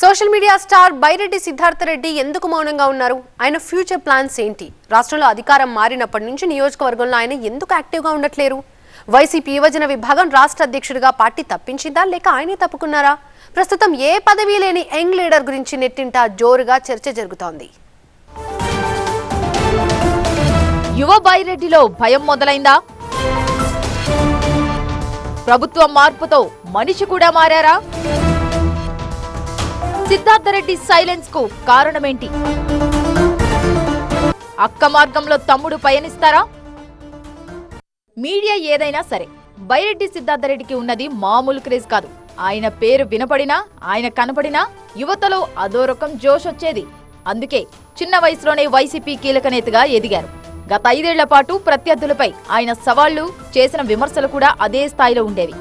Social media star Byreddy Siddhartha Reddy ఎందుకు మౌనంగా ఉన్నారు? ఆయన ఫ్యూచర్ ప్లాన్స్ ఏంటి? రాష్ట్రంలో అధికారం మారినప్పటి నుంచి నియోజకవర్గంలో ఆయన ఎందుకు యాక్టివ్గా ఉండట్లేరు? వైసీపీ యువజన విభాగం రాష్ట్ర అధ్యక్షుడిగా పార్టీ తప్పించిందా? లేక ఆయనే తప్పుకున్నారా? ప్రస్తుతం ఏ పదవి లేని యంగ్ లీడర్ గురించి నెట్టింట జోరుగా చర్చ జరుగుతోంది. యువ బైరెడ్డిలో భయం మొదలైందా? ప్రభుత్వ మార్పుతో మనిషి కూడా మారారా? సిద్ధార్థరెడ్డి సైలెన్స్కు కారణమేంటి? అక్క మార్గంలో తమ్ముడు పయనిస్తారా? మీడియా ఏదైనా సరే బైరెడ్డి సిద్ధార్థరెడ్డికి ఉన్నది మామూలు క్రేజ్ కాదు. ఆయన పేరు వినపడినా ఆయన కనపడినా యువతలో అదో రకం జోష్ వచ్చేది. అందుకే చిన్న వయసులోనే వైసీపీ కీలక నేతగా ఎదిగారు. గత ఐదేళ్ళ పాటు ప్రత్యర్థులపై ఆయన సవాళ్ళు చేసిన విమర్శలు కూడా అదే స్థాయిలో ఉండేవి.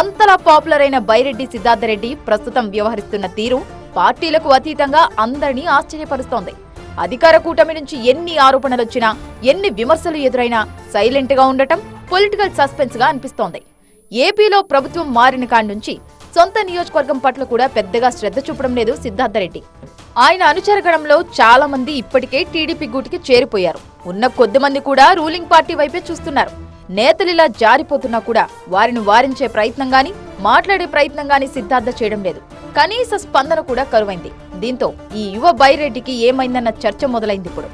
అంతలా పాపులర్ అయిన బైరెడ్డి సిద్ధార్థరెడ్డి ప్రస్తుతం వ్యవహరిస్తున్న తీరు పార్టీలకు అతీతంగా అందరినీ ఆశ్చర్యపరుస్తోంది. అధికార కూటమి నుంచి ఎన్ని ఆరోపణలొచ్చినా ఎన్ని విమర్శలు ఎదురైనా సైలెంట్గా ఉండటం పొలిటికల్ సస్పెన్స్గా అనిపిస్తోంది. ఏపీలో ప్రభుత్వం మారిన కాడి నుంచి సొంత నియోజకవర్గం పట్ల కూడా పెద్దగా శ్రద్ధ చూపడం లేదు సిద్ధార్థరెడ్డి. ఆయన అనుచరగణంలో చాలా మంది ఇప్పటికే టీడీపీ గూటికి చేరిపోయారు. ఉన్న కొద్ది మంది కూడా రూలింగ్ పార్టీ వైపే చూస్తున్నారు. నేతలిలా జారిపోతున్నా కూడా వారిని వారించే ప్రయత్నం గాని మాట్లాడే ప్రయత్నం గాని సిద్ధార్థ చేయడం లేదు. కనీస స్పందన కూడా కరువైంది. దీంతో ఈ యువ బైరెడ్డికి ఏమైందన్న చర్చ మొదలైంది ఇప్పుడు.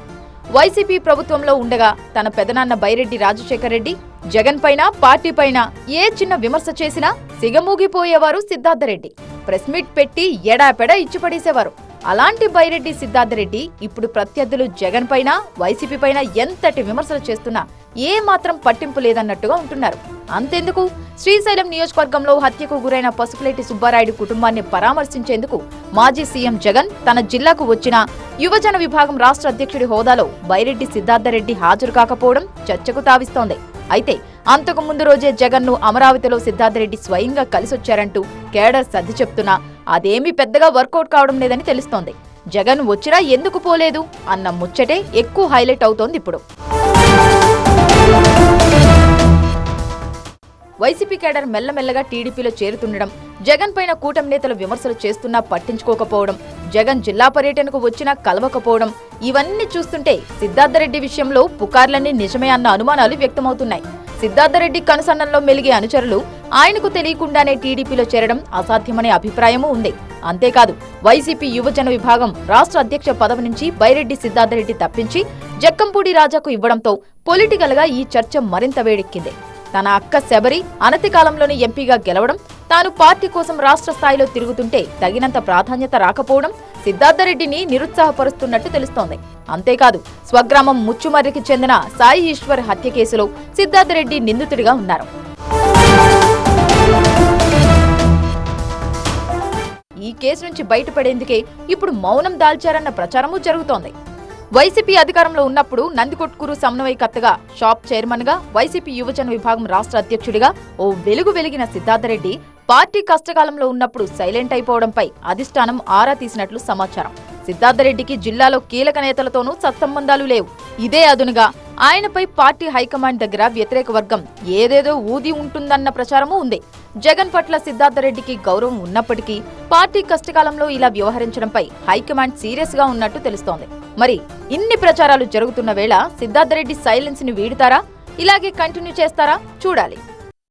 వైసీపీ ప్రభుత్వంలో ఉండగా తన పెదనాన్న బైరెడ్డి రాజశేఖర్ రెడ్డి జగన్ పైన పార్టీ పైన ఏ చిన్న విమర్శ చేసినా సిగమూగిపోయేవారు సిద్ధార్థరెడ్డి ప్రెస్ మీట్ పెట్టి ఎడాపెడా ఇచ్చిపడేసేవారు. అలాంటి బైరెడ్డి సిద్ధార్థరెడ్డి ఇప్పుడు ప్రత్యర్థులు జగన్ పైన వైసీపీ పైన ఎంతటి విమర్శలు చేస్తున్నా ఏ మాత్రం పట్టింపు లేదన్నట్టుగా ఉంటున్నారు. అంతెందుకు? శ్రీశైలం నియోజకవర్గంలో హత్యకు గురైన పసుపులేటి సుబ్బారాయుడు కుటుంబాన్ని పరామర్శించేందుకు మాజీ సీఎం జగన్ తన జిల్లాకు వచ్చిన యువజన విభాగం రాష్ట్ర అధ్యక్షుడి హోదాలో బైరెడ్డి సిద్ధార్థరెడ్డి హాజరు కాకపోవడం చర్చకు తావిస్తోంది. అయితే అంతకు ముందు రోజే జగన్ను అమరావతిలో సిద్ధార్థరెడ్డి స్వయంగా కలిసొచ్చారంటూ కేడర్ సర్ది చెప్తున్నా అదేమీ పెద్దగా వర్కౌట్ కావడం లేదని తెలుస్తోంది. జగన్ వచ్చినా ఎందుకు పోలేదు అన్న ముచ్చటే ఎక్కువ హైలైట్ అవుతోంది ఇప్పుడు. వైసీపీ కేడర్ మెల్లమెల్లగా టీడీపీలో చేరుతుండడం జగన్ పైన కూటమి నేతలు విమర్శలు చేస్తున్నా పట్టించుకోకపోవడం జగన్ జిల్లా పర్యటనకు వచ్చినా కలవకపోవడం ఇవన్నీ చూస్తుంటే సిద్ధార్థరెడ్డి విషయంలో పుకార్లన్నీ నిజమే అన్న అనుమానాలు వ్యక్తమవుతున్నాయి. సిద్ధార్థరెడ్డి కనుసన్నంలో మెలిగే అనుచరులు ఆయనకు తెలియకుండానే టీడీపీలో చేరడం అసాధ్యమనే అభిప్రాయమూ ఉంది. అంతేకాదు వైసీపీ యువజన విభాగం రాష్ట్ర అధ్యక్ష పదవి నుంచి బైరెడ్డి సిద్ధార్థరెడ్డి తప్పించి జక్కంపూడి రాజాకు ఇవ్వడంతో పొలిటికల్గా ఈ చర్చ మరింత వేడెక్కింది. తన అక్క శబరి అనతి కాలంలోనే ఎంపీగా గెలవడం తాను పార్టీ కోసం రాష్ట్ర స్థాయిలో తిరుగుతుంటే తగినంత ప్రాధాన్యత రాకపోవడం సిద్ధార్థరెడ్డిని నిరుత్సాహపరుస్తున్నట్టు తెలుస్తోంది. అంతేకాదు స్వగ్రామం ముచ్చుమర్రికి చెందిన సాయి ఈశ్వర్ హత్య కేసులో సిద్ధార్థరెడ్డి నిందితుడిగా ఉన్నారు. కేసు నుంచి బయటపడేందుకే ఇప్పుడు మౌనం దాల్చారన్న ప్రచారమూ జరుగుతోంది. వైసీపీ అధికారంలో ఉన్నప్పుడు నందికొట్కూరు సమన్వయకర్తగా షాప్ చైర్మన్గా వైసీపీ యువజన విభాగం రాష్ట్ర అధ్యక్షుడిగా ఓ వెలుగు వెలిగిన సిద్ధార్థరెడ్డి పార్టీ కష్టకాలంలో ఉన్నప్పుడు సైలెంట్ అయిపోవడంపై అధిష్టానం ఆరా తీసినట్లు సమాచారం. సిద్ధార్థరెడ్డికి జిల్లాలో కీలక నేతలతోనూ సత్సంబంధాలు లేవు. ఇదే అదునుగా ఆయనపై పార్టీ హైకమాండ్ దగ్గర వ్యతిరేక వర్గం ఏదేదో ఊది ఉంటుందన్న ప్రచారమూ ఉంది. జగన్ పట్ల సిద్ధార్థరెడ్డికి గౌరవం ఉన్నప్పటికీ పార్టీ కష్టకాలంలో ఇలా వ్యవహరించడంపై హైకమాండ్ సీరియస్గా ఉన్నట్టు తెలుస్తోంది. మరి ఇన్ని ప్రచారాలు జరుగుతున్న వేళ సిద్ధార్థరెడ్డి సైలెన్స్ని వీడుతారా? ఇలాగే కంటిన్యూ చేస్తారా? చూడాలి.